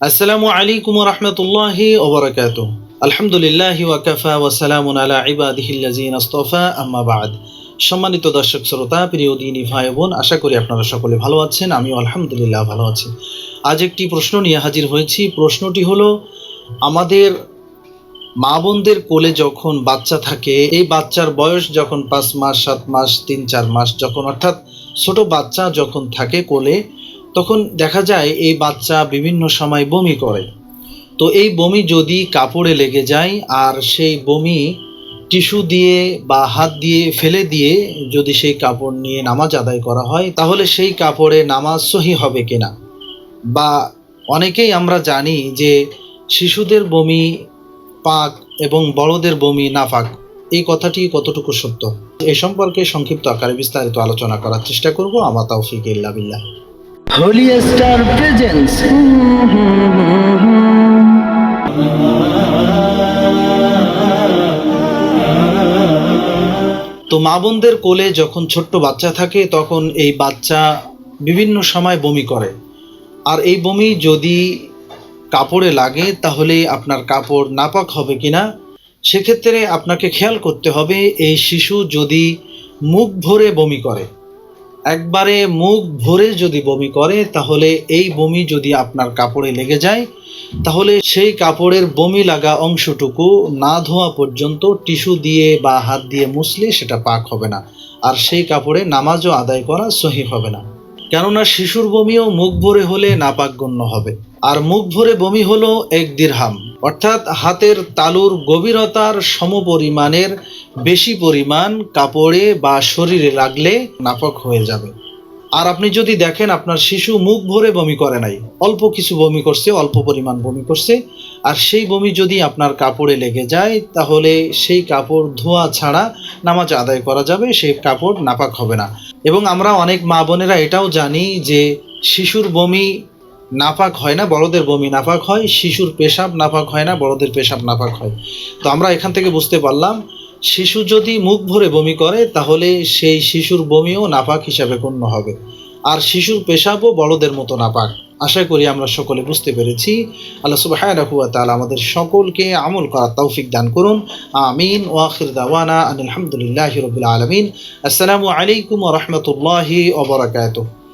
আসসালামু আলাইকুম রহমতুল্লাহি ওবরাকাত আলহামদুলিল্লাহ ওয়াকাফা ওয়াসালামুন আলা ইবাদিহিল্লাজিন আস্তফা, আম্মা বাদ। সম্মানিত দর্শক শ্রোতা, প্রিয় দিনী ভাই বোন আশা করি আপনারা সকলে ভালো আছেন, আমিও আলহামদুলিল্লাহ ভালো আছি। আজ একটি প্রশ্ন নিয়ে হাজির হয়েছি। প্রশ্নটি হলো, আমাদের মা বোনদের কোলে যখন বাচ্চা থাকে, এই বাচ্চার বয়স যখন পাঁচ মাস, সাত মাস, তিন, চার মাস, যখন অর্থাৎ ছোট বাচ্চা যখন থাকে কোলে তখন দেখা যায় এই বাচ্চা বিভিন্ন সময় বমি করে। তো এই বমি যদি কাপড়ে লেগে যায় আর সেই বমি টিস্যু দিয়ে বা হাত দিয়ে ফেলে দিয়ে যদি সেই কাপড় নিয়ে নামাজ আদায় করা হয়, তাহলে সেই কাপড়ে নামাজ সহি হবে কিনা? বা অনেকেই আমরা জানি যে শিশুদের বমি পাক এবং বড়দের বমি নাফাক এই কথাটি কতটুকু সত্য? এ সম্পর্কে সংক্ষিপ্ত আকারে বিস্তারিত আলোচনা করার চেষ্টা করব। আমার তৌফিক ইল্লা বিল্লাহ। হোলি স্টার প্রেজেন্স তো মা বোনদের কোলে যখন ছোট্ট বাচ্চা থাকে, তখন এই বাচ্চা বিভিন্ন সময় বমি করে। আর এই বমি যদি কাপড়ে লাগে তাহলে আপনার কাপড় নাপাক হবে কিনা, সেক্ষেত্রে আপনাকে খেয়াল করতে হবে, এই শিশু যদি মুখ ভরে বমি করে একবারে মুখ ভরে যদি বমি করে, তাহলে এই বমি যদি আপনার কাপড়ে লেগে যায়, তাহলে সেই কাপড়ের বমি লাগা অংশটুকু না ধোয়া পর্যন্ত টিস্যু দিয়ে বা হাত দিয়ে মুছলে সেটা পাক হবে না। আর সেই কাপড়ে নামাজও আদায় করা সহি হবে না। কেননা শিশুর বমিও মুখ ভরে হলে নাপাক গণ্য হবে। আর মুখ ভরে বমি হলো এক দিরহাম। অর্থাৎ হাতের তালুর গভীরতার সমপরিমাণের বেশি পরিমাণ কাপড়ে বা শরীরে লাগলে নাপাক হয়ে যাবে। আর আপনি যদি দেখেন আপনার শিশু মুখ ভরে বমি করে নাই, অল্প কিছু বমি করছে, অল্প পরিমাণ বমি করছে, আর সেই বমি যদি আপনার কাপড়ে লেগে যায়, তাহলে সেই কাপড় ধোয়া ছাড়া নামাজ আদায় করা যাবে, সেই কাপড় নাপাক হবে না। এবং আমরা অনেক মা বোনেরা এটাও জানি যে শিশুর বমি নাপাক হয় না, বড়দের বমি নাপাক হয়, শিশুর পেশাব নাপাক হয় না, বড়দের পেশাব নাপাক হয়। তো আমরা এখান থেকে বুঝতে পারলাম, শিশু যদি মুখ ভরে বমি করে, তাহলে সেই শিশুর বমিও নাপাক হিসাবে গণ্য হবে। আর শিশুর পেশাবও বড়দের মতো নাপাক আশা করি আমরা সকলে বুঝতে পেরেছি। আল্লাহ সুবহানাহু ওয়া তাআলা আমাদের সকলকে আমল করার তৌফিক দান করুন। আমিন। ওয়াখির দাওয়ানা আলহামদুলিল্লাহি রাব্বিল আলমিন। আসসালামু আলাইকুম রাহমাতুল্লাহি ওয়া বারাকাতুহু।